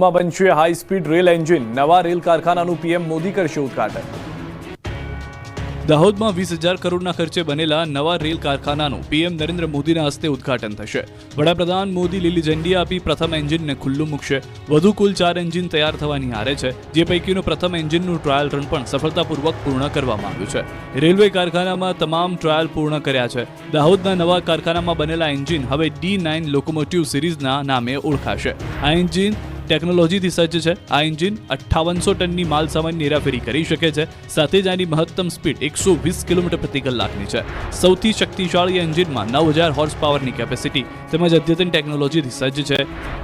માં બનશે high speed rail engine નવા રેલ કારખાનાનું પીએમ મોદી કરશે ઉદઘાટન. દાહોદમાં વીસ હજાર કરોડના ખર્ચે બનેલા નવા રેલ કારખાનાનું પીએમ નરેન્દ્ર મોદીના હસ્તે ઉદઘાટન થશે. વડાપ્રધાન મોદી લીલી ઝંડી આપી પ્રથમ એન્જિનને ખુલ્લું મૂકશે. વધુ કુલ ચાર એન્જિન તૈયાર થવાની હારે છે, જે પૈકીનું પ્રથમ એન્જિનનું ટ્રાયલ રન પણ સફળતાપૂર્વક પૂર્ણ કરવામાં આવ્યું છે. રેલવે કારખાનામાં તમામ ટ્રાયલ પૂર્ણ કર્યા છે. દાહોદના નવા કારખાનામાં બનેલા એન્જિન હવે ડી નાઇન લોકોમોટિવ સિરીઝના નામે ઓળખાશે. આ એન્જિન ટેકનોલોજીથી સજ્જ છે. આ એન્જિન અઠ્ઠાવનસો ટનની માલ સામાનની હેરાફેરી કરી શકે છે. સાથે જ આની મહત્તમ સ્પીડ એકસો વીસ કિલોમીટર પ્રતિ કલાકની છે. સૌથી શક્તિશાળી એન્જિનમાં નવ હજાર હોર્સ પાવરની કેપેસિટી તેમજ અદ્યતન ટેકનોલોજીથી સજ્જ છે.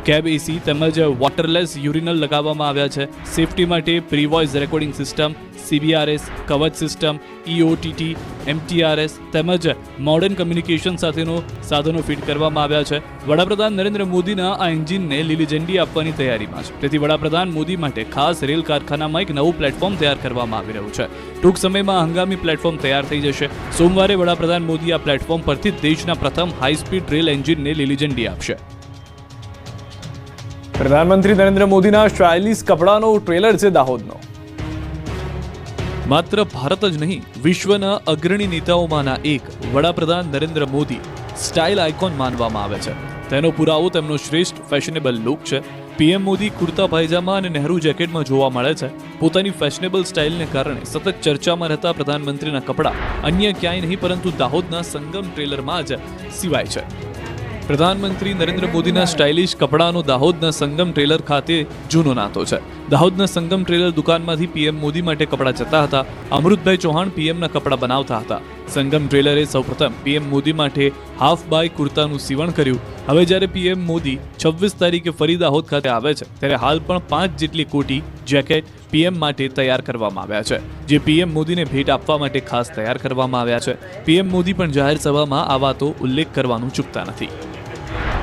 કેબ એસી તેમજ વોટરલેસ યુરિનલ લગાવવામાં આવ્યા છે. સેફટી માટે pre voice recording system CBRS Kavach system EOTT એમટીઆરએસ તેમજ મોડર્ન કમ્યુનિકેશન સાથેનો સાધનો ફિટ કરવામાં આવ્યા છે. વડાપ્રધાન નરેન્દ્ર મોદીના આ એન્જિનને લીલી ઝંડી આપવાની તૈયારીમાં છે. તેથી વડાપ્રધાન મોદી માટે ખાસ રેલ કારખાનામાં એક નવું પ્લેટફોર્મ તૈયાર કરવામાં આવી રહ્યું છે. ટૂંક સમયમાં હંગામી પ્લેટફોર્મ તૈયાર થઈ જશે. સોમવારે વડાપ્રધાન મોદી આ પ્લેટફોર્મ પરથી દેશના પ્રથમ હાઈ સ્પીડ રેલ એન્જિનને લીલી ઝંડી આપશે. પ્રધાનમંત્રી નરેન્દ્ર મોદીના સ્ટાઇલિશ કપડાનો ટ્રેલર છે દાહોદનો. માત્ર ભારત જ નહીં વિશ્વના અગ્રણી નેતાઓમાંના એક વડાપ્રધાન નરેન્દ્ર મોદી સ્ટાઇલ આઇકોન માનવામાં આવે છે. તેનો પુરાવો તેમનો શ્રેષ્ઠ ફેશનેબલ લુક છે. પીએમ મોદી કુર્તા પાયજામા અને નહેરુ જેકેટમાં જોવા મળે છે. પોતાની ફેશનેબલ સ્ટાઇલને કારણે સતત ચર્ચામાં રહેતા પ્રધાનમંત્રીના કપડાં અન્ય ક્યાંય નહીં, પરંતુ દાહોદના સંગમ ટ્રેલરમાં જ સિવાય છે. પ્રધાનમંત્રી નરેન્દ્ર મોદીના સ્ટાઇલિશ કપડાનો દાહોદના સંગમ ટ્રેલર ખાતે જૂનો નાતો છે. દાહોદના સંગમ ટ્રેલર દુકાનમાંથી પીએમ મોદી માટે કપડાં જતા હતા. અમૃતભાઈ ચૌહાણ પીએમના કપડાં બનાવતા હતા. સંગમ ટ્રેલરે સૌપ્રથમ પીએમ મોદી માટે હાફ બાય કુર્તાનું સીવણ કર્યું. હવે જ્યારે પીએમ મોદી છવ્વીસ તારીખે ફરી દાહોદ ખાતે આવે છે, ત્યારે હાલ પણ પાંચ જેટલી કોટી જેકેટ પીએમ માટે તૈયાર કરવામાં આવ્યા છે, જે પીએમ મોદીને ભેટ આપવા માટે ખાસ તૈયાર કરવામાં આવ્યા છે. પીએમ મોદી પણ જાહેર સભામાં આ વાતો ઉલ્લેખ કરવાનું ચૂકતા નથી.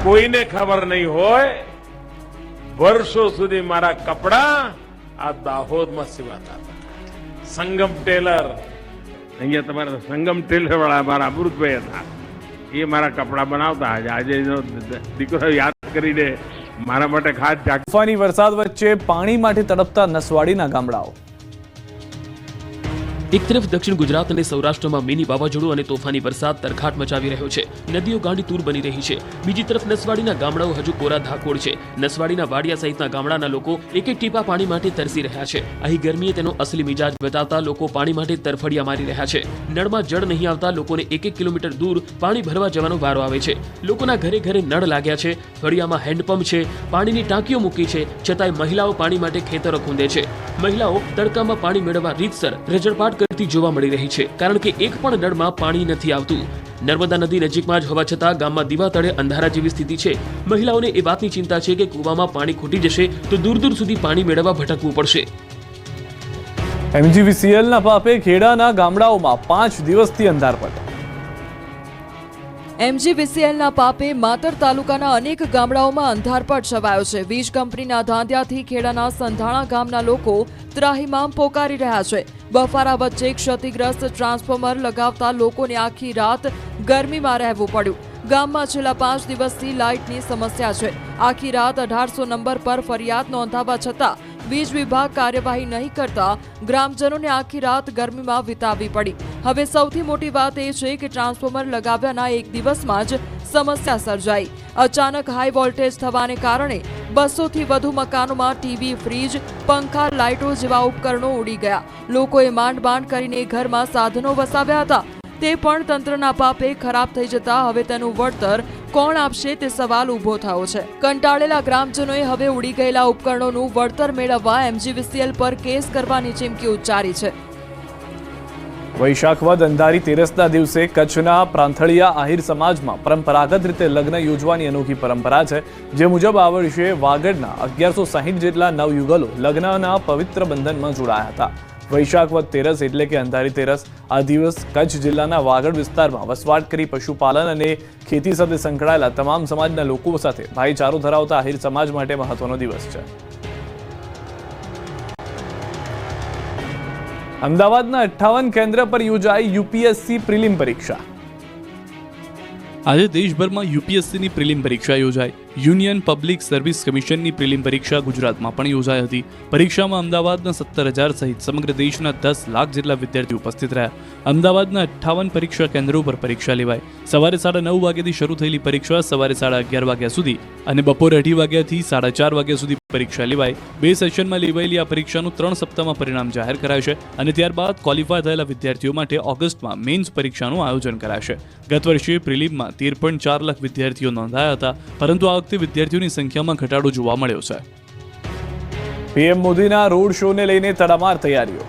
કોઈને ખબર નહીં હોય વર્ષો સુધી મારા કપડા આ દાહોદમાં સીવાતા હતા. સંગમ ટેલર, અહીંયા તમારા સંગમ ટેલર વાળા મારા અમૃતભાઈ હતા. એ મારા કપડા બનાવતા આજે આજે દીકરો યાદ કરીને મારા માટે ખાસ તોફાની વરસાદ વચ્ચે પાણી માટે તડપતા નસવાડીના ગામડાઓ. એક તરફ દક્ષિણ ગુજરાત અને સૌરાષ્ટ્રમાં મિની વાવાઝોડું અને તોફાની વરસાદ તરખાટ મચાવી રહ્યો છે. નદીઓ ગાંડી તૂર બની રહી છે. બીજી તરફ નસવાડીના ગામડાઓ હજુ કોરા ધાકોડ છે. નસવાડીના વાડિયા સહિતના ગામડાના લોકો એક એક ટીપા પાણી માટે તરસી રહ્યા છે. અહીં ગરમીએ તેનો અસલી મિજાજ બતાવતા લોકો પાણી માટે તરફડિયા મારી રહ્યા છે. નળમાં જળ નહીં આવતા લોકોને એક એક કિલોમીટર દૂર પાણી ભરવા જવાનો વારો આવે છે. લોકોના ઘરે ઘરે નળ લાગ્યા છે. ફળિયામાં હેન્ડપંપ છે. પાણીની ટાંકીઓ મૂકી છે. છતાંય મહિલાઓ પાણી માટે ખેતરો ખૂંદે છે. મહિલાઓ તડકામાં પાણી મેળવવા રીતસર રજળપાટ કરતી જોવા મળી રહી છે. કારણ કે એક પણ નળમાં પાણી નથી આવતું. નર્મદા નદી નજીકમાં જ હોવા છતાં ગામમાં દીવા તળે અંધારા જેવી સ્થિતિ છે. મહિલાઓને એ વાતની ચિંતા છે કે કૂવામાં પાણી ખૂટી જશે તો દૂર દૂર સુધી પાણી મેળવવા ભટકવું પડશે. એમજીવીસીએલના પાપે ખેડાના ગામડાઓમાં પાંચ દિવસથી અંધારપટ એમજીવીસીએલના પાપે માતર તાલુકાના અનેક ગામડાઓમાં અંધારપટ છવાયો છે. વીજ કંપનીના ધાંધ્યાથી ખેડાના સંધાણા ગામના લોકો ત્રાહીમામ પોકારી રહ્યા છે. બફારા વચ્ચે ક્ષતિગ્રસ્ત ટ્રાન્સફોર્મર લગાવતા લોકોને આખી રાત ગરમીમાં રહેવું પડ્યું. ગામમાં છેલ્લા પાંચ દિવસથી લાઇટની સમસ્યા છે. આખી રાત અઢારસો નંબર પર ફરિયાદ નોંધાવવા છતાં વીજ વિભાગ કાર્યવાહી નહીં કરતા ગ્રામજનોને આખી રાત ગરમીમાં વિતાવવી પડી. હવે સૌથી મોટી વાત એ છે કે ટ્રાન્સફોર્મર લગાવ્યાના એક દિવસમાં જ સમસ્યા સર્જાઈ. અચાનક હાઈ વોલ્ટેજ થવાને કારણે બસોથી વધુ મકાનોમાં ટીવી, ફ્રીજ, પંખા, લાઇટો જેવા ઉપકરણો ઉડી ગયા. લોકોએ માંડ માંડ કરીને ઘરમાં સાધનો વસાવ્યા હતા. તે પણ તંત્રના પાપે ખરાબ થઈ જતા હવે તેનું વળતર કોણ આપશે તે સવાલ ઊભો થયો છે. કંટાળેલા ગ્રામજનોએ હવે ઉડી ગયેલા ઉપકરણોનું વળતર મેળવવા એમજીવીસીએલ પર કેસ કરવાની ચીમકી ઉચ્ચારી છે. વૈશાખ વદ અંધારી તેરસના દિવસે કચ્છના પ્રાંથળિયા આહિર સમાજમાં પરંપરાગત રીતે લગ્ન યોજવાની અનોખી પરંપરા છે. જે મુજબ આ વર્ષે વાગડના અગિયારસો સાહીઠ જેટલા નવયુગલો લગ્નના પવિત્ર બંધનમાં જોડાયા હતા. વૈશાખ વદ તેરસ એટલે કે અંધારી તેરસ. આ દિવસ કચ્છ જિલ્લાના વાગડ વિસ્તારમાં વસવાટ કરી પશુપાલન અને ખેતી સાથે સંકળાયેલા તમામ સમાજના લોકો સાથે ભાઈચારો ધરાવતા આહિર સમાજ માટે મહત્વનો દિવસ છે. અમદાવાદના અઠ્ઠાવન કેન્દ્ર પર યોજાઈ યુપીએસસી પ્રિલિમ પરીક્ષા. આજે દેશભરમાં યુપીએસસીની પ્રિલિમ પરીક્ષા યોજાઈ. યુનિયન પબ્લિક સર્વિસ કમિશનની પ્રિલિમ પરીક્ષા ગુજરાતમાં પણ યોજાઈ હતી. પરીક્ષામાં અમદાવાદના સત્તર હજાર સહિત સમગ્ર દેશના દસ લાખ જેટલા વિદ્યાર્થીઓ ઉપસ્થિત રહ્યા. અમદાવાદના અઠ્ઠાવન પરીક્ષા કેન્દ્રો પર પરીક્ષા લેવાઈ. સવારે સાડા નવ વાગ્યાથી શરૂ થયેલી પરીક્ષા સવારે સાડા અગિયાર વાગ્યા સુધી અને બપોરે અઢી વાગ્યાથી સાડા ચાર વાગ્યા સુધી પરીક્ષા લેવાય બે સેશનમાં લેવાયેલી આ પરીક્ષાનું ત્રણ સપ્તાહમાં પરિણામ જાહેર કરાશે અને ત્યારબાદ ક્વોલિફાય થયેલા વિદ્યાર્થીઓ માટે ઓગસ્ટમાં મેન્સ પરીક્ષાનું આયોજન કરાશે. ગત વર્ષે પ્રિલિમમાં તેર પોઈન્ટ ચાર લાખ વિદ્યાર્થીઓ નોંધાયા હતા, પરંતુ આ વખતે વિદ્યાર્થીઓની સંખ્યામાં ઘટાડો જોવા મળ્યો છે. પીએમ મોદીના રોડ શોને લઈને તડામાર તૈયારીઓ.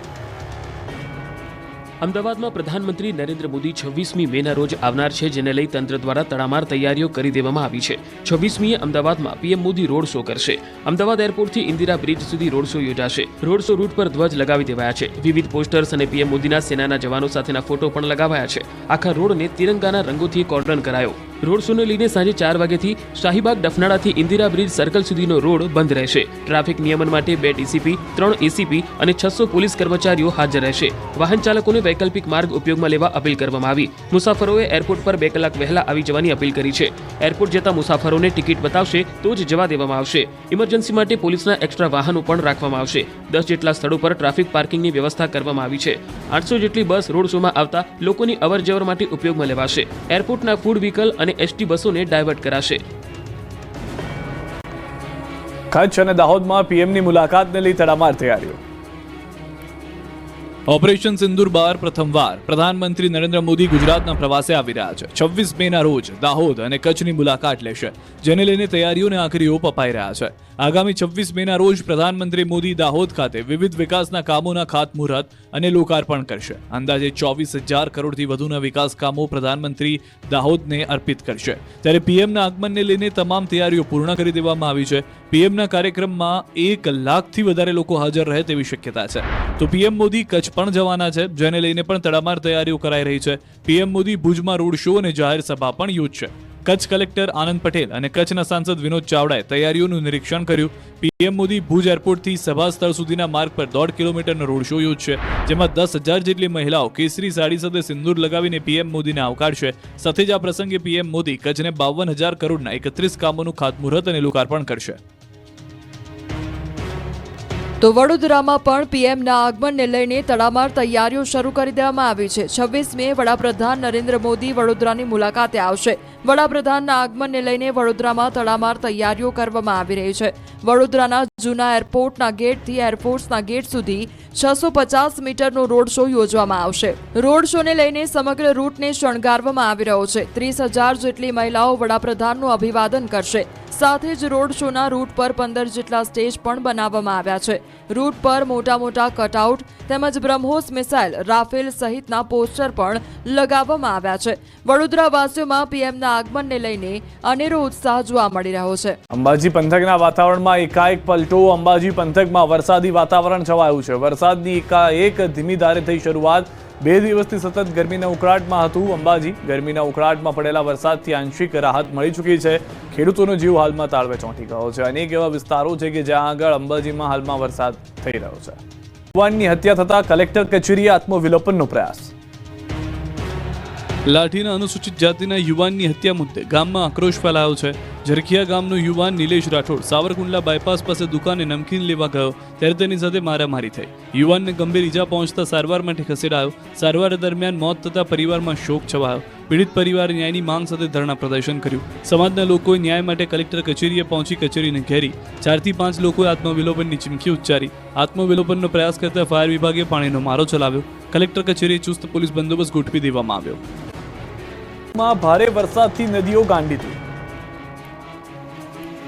અમદાવાદમાં પ્રધાનમંત્રી નરેન્દ્ર મોદી છવ્વીસમી મેના રોજ આવનાર છે જેને લઈ તંત્ર દ્વારા તડામાર તૈયારીઓ કરી દેવામાં આવી છે. છવ્વીસમીએ અમદાવાદમાં પીએમ મોદી રોડ શો કરશે. અમદાવાદ એરપોર્ટથી ઇન્દિરા બ્રિજ સુધી રોડ શો યોજાશે. રોડ શો રૂટ પર ધ્વજ લગાવી દેવાયા છે. વિવિધ પોસ્ટર્સ અને પીએમ મોદીના સેનાના જવાનો સાથેના ફોટો પણ લગાવાયા છે. આખા રોડને તિરંગાના રંગોથી કોર્ડન કરાયો. રોડ શોને લઈને સાંજે ચાર વાગ્યાથી શાહીબાગ ડફનાળાથી ઇન્દિરા બ્રિજ સર્કલ સુધીનો રોડ બંધ રહેશે. ટ્રાફિક નિયમન માટે બે ડીસીપી, ત્રણ એસીપી અને છસો પોલીસ કર્મચારીઓ હાજર રહેશે. વાહન ચાલકોને વૈકલ્પિક માર્ગ ઉપયોગમાં લેવા અપીલ કરવામાં આવી. મુસાફરોએ એરપોર્ટ પર બે કલાક વહેલા આવી જવાની અપીલ કરી છે. એરપોર્ટ જતા મુસાફરોને ટિકિટ બતાવશે તો જ જવા દેવામાં આવશે. ઇમરજન્સી માટે પોલીસના એક્સ્ટ્રા વાહનો પણ રાખવામાં આવશે. દસ જેટલા સ્થળો પર ટ્રાફિક પાર્કિંગની વ્યવસ્થા કરવામાં આવી છે. આઠસો જેટલી બસ રોડ શોમાં આવતા લોકોની અવરજવર માટે ઉપયોગમાં લેવાશે. એરપોર્ટના ફૂડ વ્હીકલ અને એસટી બસોને ડાયવર્ટ કરાશે. કચ્છ અને દાહોદમાં પીએમની મુલાકાતને લઈ તડામાર તૈયારીઓ ઓપરેશન સિંદુર બાર પ્રથમવાર. પ્રધાનમંત્રી નરેન્દ્ર મોદી ગુજરાતના પ્રવાસે આવી રહ્યા છે. છવ્વીસ મેના રોજ દાહોદ અને કચ્છની મુલાકાત લેશે, જેને લઈને તૈયારીઓને આખરી ઓપ અપાઈ રહ્યા છે. આગામી છવ્વીસ મેના રોજ પ્રધાનમંત્રી મોદી દાહોદ ખાતે વિવિધ વિકાસના કામોના ખાતમુહૂર્ત અને લોકાર્પણ કરશે. અંદાજે ચોવીસ હજાર કરોડથી વધુના વિકાસ કામો પ્રધાનમંત્રી દાહોદને અર્પિત કરશે. ત્યારે પીએમના આગમનને લઈને તમામ તૈયારીઓ પૂર્ણ કરી દેવામાં આવી છે. પીએમના કાર્યક્રમમાં એક લાખથી વધારે લોકો હાજર રહે તેવી શક્યતા છે. તો પીએમ મોદી કચ્છ પણ જવાના છે, જેને લઈને પણ તડામાર તૈયારીઓ કરાઈ રહી છે. પીએમ મોદી ભુજમાં રોડ શો અને જાહેર સભા પણ યોજશે. કચ્છ કલેક્ટર આનંદ પટેલ અને કચ્છના સાંસદ વિનોદ ચાવડાએ તૈયારીઓનું નિરીક્ષણ કર્યું. પીએમ મોદી ભુજ એરપોર્ટથી સભા સ્થળ સુધીના માર્ગ પર દોઢ કિલોમીટરનો રોડ શો યોજશે, જેમાં દસ હજાર જેટલી મહિલાઓ કેસરી સાડી સાથે સિંદૂર લગાવીને પીએમ મોદીને આવકારશે. સાથે જ આ પ્રસંગે પીએમ મોદી કચ્છને બાવન હજાર કરોડના એકત્રીસ કામોનું ખાતમુહૂર્ત અને લોકાર્પણ કરશે. તો વડોદરામાં પણ પીએમના આગમનને લઈને તડામાર તૈયારીઓ શરૂ કરી દેવામાં આવી છે. છવ્વીસ મે વડાપ્રધાન નરેન્દ્ર મોદી વડોદરાની મુલાકાતે આવશે. વડાપ્રધાનના આગમનને લઈને વડોદરામાં તડામાર તૈયારીઓ કરવામાં આવી રહી છે. વડોદરાના જૂના એરપોર્ટના ગેટથી એરફોર્સના ગેટ સુધી છસો પચાસ મીટરનો રોડ શો યોજવામાં આવશે. રોડ શોને લઈને સમગ્ર રૂટને શણગારવામાં આવી રહ્યો છે. ત્રીસ હજાર જેટલી મહિલાઓ વડાપ્રધાનનું અભિવાદન કરશે. સાથે જ રોડ શોના રૂટ પર પંદર જેટલા સ્ટેજ પણ બનાવવામાં આવ્યા છે. રૂટ પર મોટા મોટા કટઆઉટ તેમજ બ્રહ્મોસ મિસાઇલ, રાફેલ સહિતના પોસ્ટર પણ લગાવવામાં આવ્યા છે. વડોદરાવાસીઓમાં પીએમના આગમનને લઈને અનેરો ઉત્સાહ જોવા મળી રહ્યો છે. અંબાજી પંથકના વાતાવરણમાં એકાએક પલટો, અંબાજી પંથકમાં વરસાદી વાતાવરણ છવાયું છે. વરસાદની એકાએક ધીમી ધારે થઈ શરૂઆત બે દિવસથી સતત ગરમીના ઉકળાટમાં હતું. અંબાજી ગરમીના ઉકળાટમાં પડેલા વરસાદથી આંશિક રાહત મળી ચૂકી છે. ખેડૂતોનો જીવ હાલમાં તાળવે ચોંટી ગયો છે. અનેક એવા વિસ્તારો છે કે જ્યાં આગળ અંબાજીમાં હાલમાં વરસાદ થઈ રહ્યો છે. યુવાનની હત્યા થતા કલેક્ટર કચેરીએ આત્મવિલોપનનો પ્રયાસ. લાઠીના અનુસૂચિત જાતિના યુવાનની હત્યા મુદ્દે ગામમાં આક્રોશ ફેલાયો છે. ઝરખિયા ગામનો યુવાન નિલેશ રાઠોડ સાવરકુંડલા બાયપાસ પાસે દુકાને નમકીન લેવા ગયો, ત્યારે તેની સાથે મારામારી થઈ. યુવાનને ગંભીર ઈજા પહોંચતા સારવાર માટે ખસેડાયો. સારવાર દરમિયાન મોત થતા પરિવારમાં શોક છવાયો. પીડિત પરિવારે ન્યાયની માંગ સાથે ધરણા પ્રદર્શન કર્યું. સમાજના લોકોએ ન્યાય માટે કલેક્ટર કચેરીએ પહોંચી કચેરીને ઘેરી. ચારથી પાંચ લોકોએ આત્મવિલોપનની ચીમકી ઉચ્ચારી. આત્મવિલોપનનો પ્રયાસ કરતા ફાયર વિભાગે પાણીનો મારો ચલાવ્યો. કલેક્ટર કચેરીએ ચુસ્ત પોલીસ બંદોબસ્ત ગોઠવી દેવામાં આવ્યો. ભારે વરસાદથી નદીઓ ગાંડી થઈ.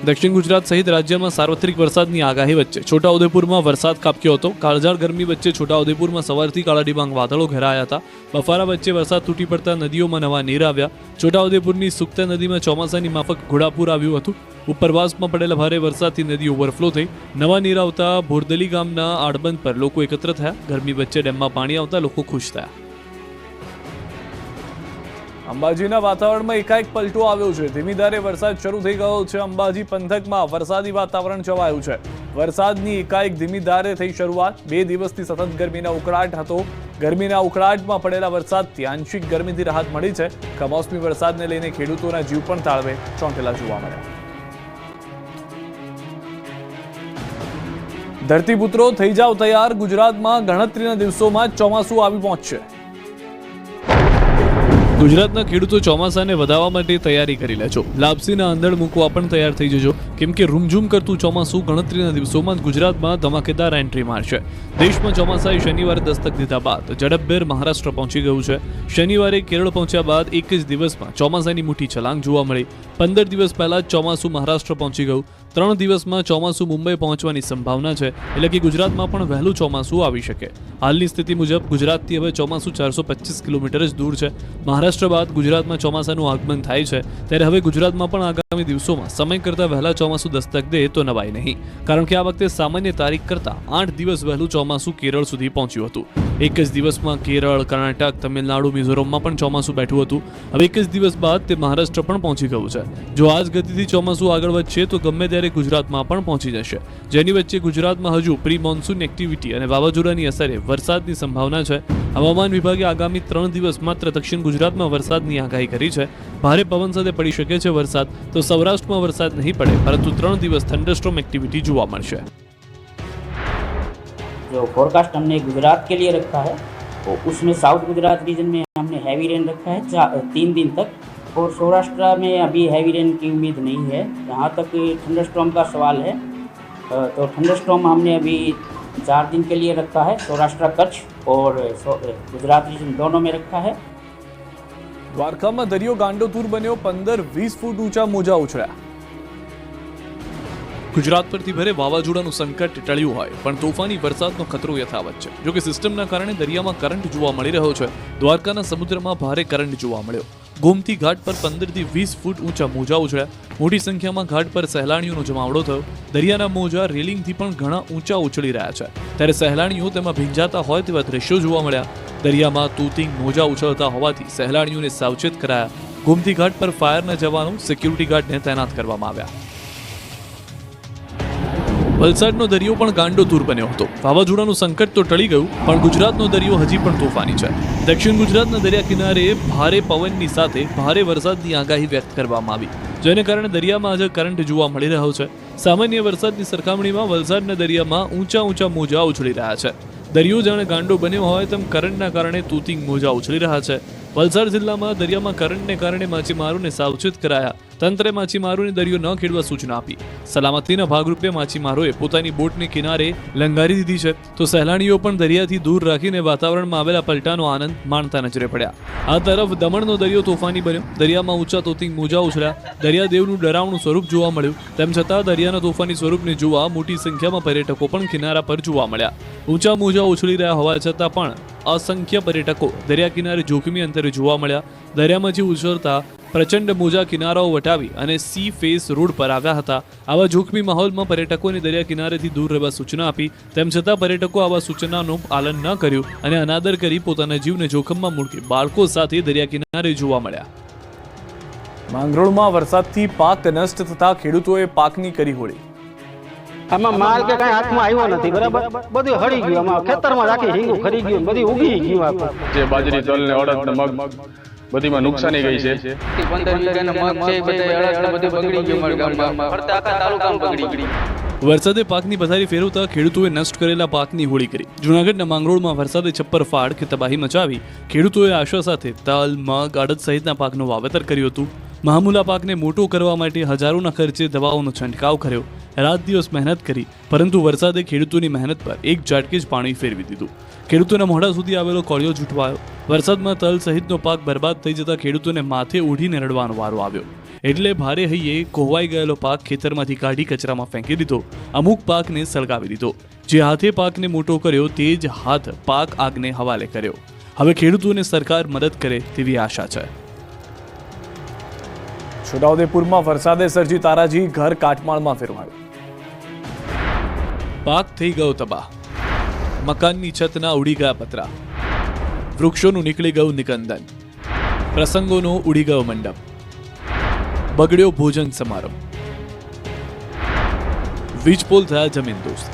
દક્ષિણ ગુજરાત સહિત રાજ્યમાં સાર્વત્રિક વરસાદની આગાહી વચ્ચે. છોટાઉદેપુરમાં વરસાદ કાપ્યો હતો. કાળઝાળ ગરમી વચ્ચે છોટાઉદેપુરમાં સવારથી કાળા ડિબાંગ વાદળો ઘેરાયા હતા. બફારા વચ્ચે વરસાદ તૂટી પડતા નદીઓમાં નવા નીર આવ્યા. છોટાઉદેપુરની સુક્તા નદીમાં ચોમાસાની માફક ઘોડાપુર આવ્યું હતું. ઉપરવાસમાં પડેલા ભારે વરસાદથી નદી ઓવરફ્લો થઈ. નવા નીર આવતા ભોરદલી ગામના આડબંધ પર લોકો એકત્ર થયા. ગરમી વચ્ચે ડેમમાં પાણી આવતા લોકો ખુશ થયા. અંબાજીના વાતાવરણમાં એકાએક પલટો આવ્યો છે. ધીમી ધારે વરસાદ શરૂ થઈ ગયો છે. અંબાજી પંથકમાં વરસાદી વાતાવરણ છવાયું છે. વરસાદની એકાએક ધીમી ધારે થઈ શરૂઆત. બે દિવસથી સતત ગરમીના ઉકળાટ હતો. ગરમીના ઉકળાટમાં પડેલા વરસાદથી આંશિક ગરમીથી રાહત મળી છે. કમોસમી વરસાદને લઈને ખેડૂતોના જીવ પણ તાળવે ચોંટેલા જોવા મળ્યા. ધરતીપુત્રો, થઈ જાવ તૈયાર. ગુજરાતમાં ગણતરીના દિવસોમાં ચોમાસું આવી પહોંચશે. ગુજરાતના ખેડૂતો ચોમાસાને વધાવવા માટે તૈયારી કરી લેજો લાપસીના આંધણ મૂકવા પણ તૈયાર થઈ જજો. કેમ કે રૂમઝૂમ કરતું ચોમાસું ગણતરીના દિવસોમાં ગુજરાતમાં ધમાકેદાર એન્ટ્રી મારશે. દેશમાં ચોમાસાએ શનિવારે દસ્તક દીધા બાદ ઝડપભેર મહારાષ્ટ્ર પહોંચી ગયું છે. શનિવારે કેરળ પહોંચ્યા બાદ એક જ દિવસમાં ચોમાસાની મોટી છલાંગ જોવા મળી. પંદર દિવસ પહેલા ચોમાસું મહારાષ્ટ્ર પહોંચી ગયું. ત્રણ દિવસમાં ચોમાસું મુંબઈ પહોંચવાની સંભાવના છે, એટલે કે ગુજરાતમાં પણ વહેલું ચોમાસું આવી શકે. હાલની સ્થિતિ મુજબ ગુજરાતથી હવે ચોમાસું ચારસો પચીસ કિલોમીટર જ દૂર છે. મહારાષ્ટ્ર બાદ ગુજરાતમાં ચોમાસાનું આગમન થાય છે, ત્યારે હવે ગુજરાતમાં પણ આગામી દિવસોમાં સમય કરતાં વહેલા ચોમાસું દસ્તક દે તો નવાય નહીં. કારણ કે આ વખતે સામાન્ય તારીખ કરતાં આઠ દિવસ વહેલું ચોમાસું કેરળ સુધી પહોંચ્યું હતું. એક જ દિવસમાં કેરળ, કર્ણાટક, તમિલનાડુ, મિઝોરમમાં પણ ચોમાસું બેઠું હતું. હવે એક જ દિવસ બાદ તે મહારાષ્ટ્ર પણ પહોંચી ગયું છે. જો આ જ ગતિથી ચોમાસું આગળ વધશે, તો ગમે ત્યારે ગુજરાતમાં પણ પહોંચી જશે જેની વચ્ચે ગુજરાતમાં હજુ પ્રી મોન્સૂન એક્ટિવિટી અને વાવાઝોડાની અસરે વરસાદની સંભાવના છે હવામાન વિભાગે આગામી ત્રણ દિવસ માત્ર દક્ષિણ ગુજરાતમાં વરસાદની આગાહી કરી છે ભારે પવન સાથે પડી શકે છે વરસાદ તો સૌરાષ્ટ્રમાં વરસાદ નહીં પડે પરંતુ ત્રણ દિવસ થંડરસ્ટોમ એક્ટિવિટી જોવા મળશે जो फोरकास्ट हमने गुजरात के लिए रखा है तो उसमें साउथ गुजरात रीजन में हमने हैवी रेन रखा है चा- तीन दिन तक और सौराष्ट्र में अभी हैवी रेन की उम्मीद नहीं है जहाँ तक थंडरस्टॉर्म का सवाल है अ, तो थंडरस्टॉर्म हमने अभी चार दिन के लिए रखा है सौराष्ट्र कच्छ और सौ- गुजरात रीजन दोनों में रखा है દ્વારકામાં દરિયો ગાંડોતુર બન્યો પંદર વીસ ફૂટ ઊંચા મોજા ઉછળ્યા ગુજરાત પરથી ભરે વાવાઝોડાનું સંકટ ટળ્યું હોય પણ તોફાની વરસાદનો ખતરો યથાવત છે જો કે સિસ્ટમના કારણે દરિયામાં કરંટ જોવા મળી રહ્યો છે દ્વારકાના સમુદ્રમાં ભારે કરંટ જોવા મળ્યો ગોમતી ઘાટ પર પંદરથી વીસ ફૂટ ઊંચા મોજા ઉછળ્યા મોટી સંખ્યામાં ઘાટ પર સહેલાણીઓનો જમાવડો થયો. દરિયાના મોજા રેલિંગથી પણ ઘણા ઊંચા ઉછળી રહ્યા છે. ત્યારે સહેલાણીઓ તેમાં ભીંજાતા હોય તેવા દ્રશ્યો જોવા મળ્યા. દરિયામાં તૂતિંગ મોજા ઉછળતા હોવાથી સહેલાણીઓને સાવચેત કરાયા. ગોમતી ઘાટ પર ફાયરના જવાનો સિક્યુરિટી ગાર્ડને તૈનાત કરવામાં આવ્યા. વલસાડનો દરિયો પણ ગાંડો તૂર બન્યો હતો. વાવાઝોડાનું સંકટ તો ટળી ગયું, પણ ગુજરાતનો દરિયો હજી પણ તોફાની છે. દક્ષિણ ગુજરાતના દરિયા કિનારે ભારે પવનની સાથે ભારે વરસાદની આગાહી વ્યક્ત કરવામાં આવી. જેને કારણે દરિયામાં આજે કરંટ જોવા મળી રહ્યો છે. સામાન્ય વરસાદની સરખામણીમાં વલસાડના દરિયામાં ઊંચા ઊંચા મોજા ઉછળી રહ્યા છે. દરિયો જાણે ગાંડો બન્યો હોય તેમ કરંટના કારણે તૂતિંગ મોજા ઉછળી રહ્યા છે. વલસાડ જિલ્લામાં દરિયામાં કરંટને કારણે માછીમારોને સાવચેત કરાયા તંત્રે માછીમારોને દરિયો ન ખેડવા સૂચના આપી. સલામતીના ભાગરૂપે માછીમારોએ પોતાની બોટને કિનારે લંગારી દીધી છે. તો સહેલાણીઓ પણ દરિયાથી દૂર રાખીને વાતાવરણમાં આવેલા પલટાનો આનંદ માણતા નજરે પડ્યા. આ તરફ દમણનો દરિયો તોફાની બન્યો. દરિયામાં ઊંચા તોતિંગ મોજા ઉછળ્યા. દરિયાદેવનું ડરાવણું સ્વરૂપ જોવા મળ્યું. તેમ છતાં દરિયાના તોફાની સ્વરૂપને જોવા મોટી સંખ્યામાં પર્યટકો પણ કિનારા પર જોવા મળ્યા. ઊંચા મોજા ઉછળી રહ્યા હોવા છતાં પણ અસંખ્ય પર્યટકો દરિયા કિનારે જોખમી અંતરે જોવા મળ્યા દરિયામાંથી ઉછળતા પ્રચંડ મોજા કિનારાઓ વટાવી અને સી ફેસ રોડ પર આવ્યા હતા આવા જોખમી માહોલમાં પર્યટકોને દરિયા કિનારેથી દૂર રહેવા સૂચના આપી તેમ છતાં પર્યટકો આવા સૂચનાનું પાલન ન કર્યું અને અનાદર કરી પોતાના જીવને જોખમમાં મૂકી બાળકો સાથે દરિયા કિનારે જોવા મળ્યા માંગરોળમાં વરસાદથી પાક નષ્ટ થતા ખેડૂતોએ પાકની કરી હોળી આમાં માલ કે કઈ હાથમાં આવ્યો નથી બરાબર? બધું હળી ગયું આમાં. ખેતરમાં રાખી હિંગું ખરી ગયું બધું ઉગી ગયું આખું જે બાજરી તલ ને અડદ ને મગ બધીમાં નુકસાની ગઈ છે. વરસાદે પાકની પથારી ફેરવતા ખેડૂતોએ નષ્ટ કરેલા પાકની હોળી કરી. જૂનાગઢના માંગરોળમાં વરસાદે છપ્પર ફાડ કે તબાહી મચાવી ખેડૂતોએ આશા સાથે તલ મગ અડદ સહિતના પાકનું વાવેતર કર્યું હતું. મહામૂલા પાકને મોટો કરવા માટે હજારોના ખર્ચે દવાઓનો છંટકાવ કર્યો. રાત દિવસ મહેનત કરી, પરંતુ વરસાદે ખેડૂતોની મહેનત પર એક ઝાટકે જ પાણી ફેરવી દીધું. ખેડૂતોના મોઢા સુધી આવેલો કોળિયો જૂઠવાયો. વરસાદમાં તલ સહિતનો પાક બરબાદ થઈ જતા ખેડૂતોને માથે ઉઢીને રડવાનો વારો આવ્યો. એટલે ભારે હૈયે કોહવાઈ ગયેલો પાક ખેતરમાંથી કાઢી કચરામાં ફેંકી દીધો. અમુક પાકને સળગાવી દીધો. જે હાથે પાકને મોટો કર્યો તે જ હાથ પાક આગને હવાલે કર્યો. હવે ખેડૂતોને સરકાર મદદ કરે તેવી આશા છે. છોટાઉદેપુરમાં વરસાદે સર્જી તારાજી ઘર કાટમાળમાં ફેરવાયું. પાક થઈ ગયો તબાહ. મકાનની છતના ઉડી ગયા પતરા. વૃક્ષોનું નીકળી ગયું નિકંદન. પ્રસંગોનો ઉડી ગયો મંડપ. બગડ્યો ભોજન સમારંભ વીજપોલ થયા જમીન દોસ્ત.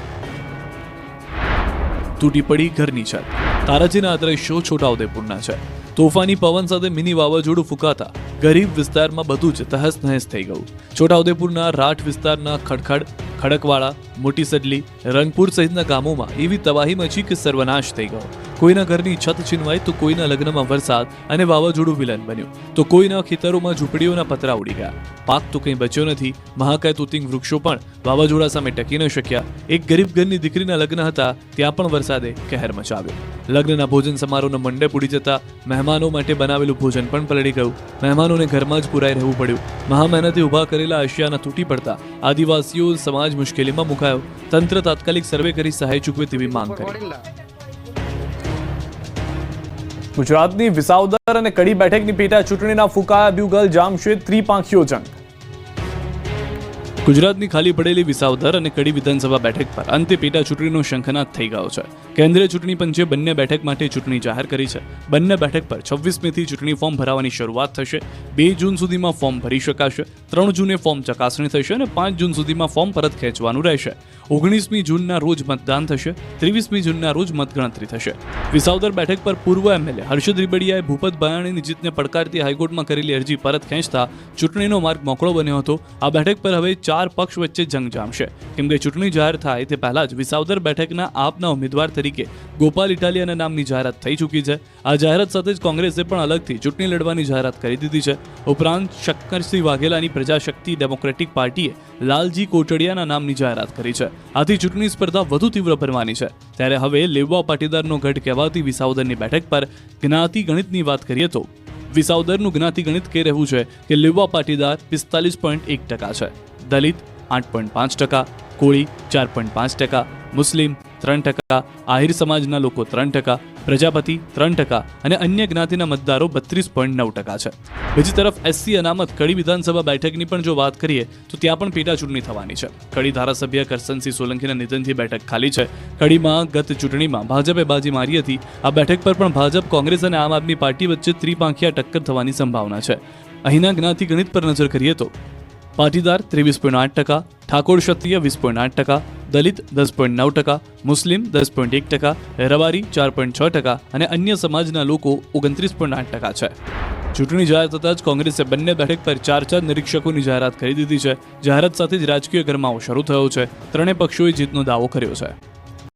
તૂટી પડી ઘરની છત. તારાજીના આ દ્રશ્યો છોટાઉદેપુરના છે. તોફાની પવન સાથે મિની વાવાઝોડું ફૂંકાતા. ગરીબ વિસ્તારમાં બધું જ તહસ નહેસ થઈ ગયું. છોટાઉદેપુરના રાઠ વિસ્તારના ખડખડ, ખડકવાળા, મોટી સડલી, રંગપુર સહિતના ગામોમાં એવી તબાહી મચી કે સર્વનાશ થઈ ગયો. કોઈના ઘરની છત છીનવાઈ તો કોઈના લગ્નમાં વરસાદ અને વાવાઝોડું વિલન બન્યું. તો કોઈના ખેતરોમાં ઝૂંપડીઓના પતરા ઉડી ગયા. પાક તો કંઈ બચ્યો નથી. મહાકાય તૂતિંગ વૃક્ષો પણ વાવાઝોડા સામે ટકી ન શક્યા. એક ગરીબ ઘરની દીકરીના લગ્ન હતા, ત્યાં પણ વરસાદે કહેર મચાવ્યો. લગ્નના ભોજન સમારોહનો મંડપ ઉડી જતા મહેમાનો માટે બનાવેલું ભોજન પણ પલળી ગયું. મહેમાનોને ઘરમાં જ પુરાઈ રહેવું પડ્યું. મહા મહેનતે કરેલા આશિયાના તૂટી પડતા આદિવાસીઓ સમાજ મુશ્કેલીમાં મુકાયો. તંત્ર તાત્કાલિક સર્વે કરી સહાય ચૂકવે તેવી માંગ કરી. ગુજરાતની વિસાવદર અને કડી બેઠકની પેટા ચૂંટણીના ફૂંકાયા બ્યુગલ જામશે ત્રિપાંખીયો જંગ. ગુજરાતની ખાલી પડેલી વિસાવદર અને કડી વિધાનસભા બેઠક પર અંતે પેટા ચૂંટણીનો શંખનાદ થઈ ગયો છે. કેન્દ્રીય ચૂંટણી પંચે બંને બેઠક માટે ચૂંટણી જાહેર કરી છે. બંને બેઠક પર છવ્વીસમીથી ચૂંટણી ફોર્મ ભરાવાની શરૂઆત થશે. બે જૂન સુધીમાં ફોર્મ ભરી શકાશે. ત્રણ જૂને ફોર્મ ચકાસણી થશે અને પાંચ જૂન સુધીમાં ફોર્મ પરત ખેંચવાનું રહેશે. ઓગણીસમી જૂનના રોજ મતદાન થશે. ત્રેવીસમી જૂનના રોજ મતગણતરી થશે. વિસાવદર બેઠક પર પૂર્વ એમએલએ હર્ષદ રીબડિયાએ ભૂપત ભાયાણીની જીતને પડકારતી હાઈકોર્ટમાં કરેલી અરજી પરત ખેંચતા ચૂંટણીનો માર્ગ મોકળો બન્યો હતો. આ બેઠક પર હવે ચાર પક્ષ વચ્ચે જંગ જામશે. કેમ કે ચૂંટણી જાહેર થાય તે પહેલા જ વિસાવદર બેઠકના આપના ઉમેદવાર તરીકે ગોપાલ ઇટાલિયાના નામની જાહેરાત થઈ ચૂકી છે. આ જાહેરાત સાથે જ કોંગ્રેસે પણ અલગથી ચૂંટણી લડવાની જાહેરાત કરી દીધી છે. ઉપરાંત શક્કરસિંહ વાઘેલાની પ્રજાશક્તિ ડેમોક્રેટિક પાર્ટીએ લાલજી કોટડિયાના નામની જાહેરાત કરી છે. આથી ચૂંટણી સ્પર્ધા વધુ તીવ્ર બનવાની છે. ત્યારે હવે લેવા પાટીદારનો ગઢ કહેવાતી વિસાવદરની બેઠક પર જ્ઞાતિ ગણિતની વાત કરીએ તો વિસાવદરનું જ્ઞાતિ ગણિત કહી રહ્યું છે કે લેવા પાટીદાર પિસ્તાલીસ પોઈન્ટ એક ટકા છે. દલિત આઠ પોઈન્ટ પાંચ ટકા, કોળી ચાર પોઈન્ટ પાંચ ટકા, મુસ્લિમ ત્રણ ટકા, આહિર સમાજના લોકો ત્રણ ટકા, પ્રજાપતિ ત્રણ ટકા અને અન્ય જ્ઞાતિના મતદારો બત્રીસ પોઈન્ટ નવ ટકા છે. બીજી તરફ એસસી અનામત કડી વિધાનસભા બેઠકની પણ જો વાત કરીએ, તો ત્યાં પણ પેટા ચૂંટણી થવાની છે. કડી ધારાસભ્ય કરસનસિંહ સોલંકીના નિધનથી બેઠક ખાલી છે. કડીમાં ગત ચૂંટણીમાં ભાજપે બાજી મારી હતી. આ બેઠક પર પણ ભાજપ, કોંગ્રેસ અને આમ આદમી પાર્ટી વચ્ચે ત્રિપાંખિયા ટક્કર થવાની સંભાવના છે. અહીંના જ્ઞાતિ ગણિત પર નજર કરીએ તો પાટીદાર ત્રેવીસ પોઈન્ટ આઠ ટકા, ઠાકોર ક્ષત્રિય વીસ પોઈન્ટ આઠ ટકા, દલિત દસ પોઈન્ટ નવ ટકા, મુસ્લિમ દસ પોઈન્ટ એક ટકા, રબારી ચાર પોઈન્ટ છ ટકા અને અન્ય સમાજના લોકો ઓગણત્રીસ પોઈન્ટ આઠ ટકા છે. ચૂંટણી જાહેર થતાં જ કોંગ્રેસે બંને બેઠક પર ચાર ચાર નિરીક્ષકોની જાહેરાત કરી દીધી છે. જાહેરાત સાથે જ રાજકીય ગરમાવો શરૂ થયો છે. ત્રણેય પક્ષોએ જીતનો દાવો કર્યો છે.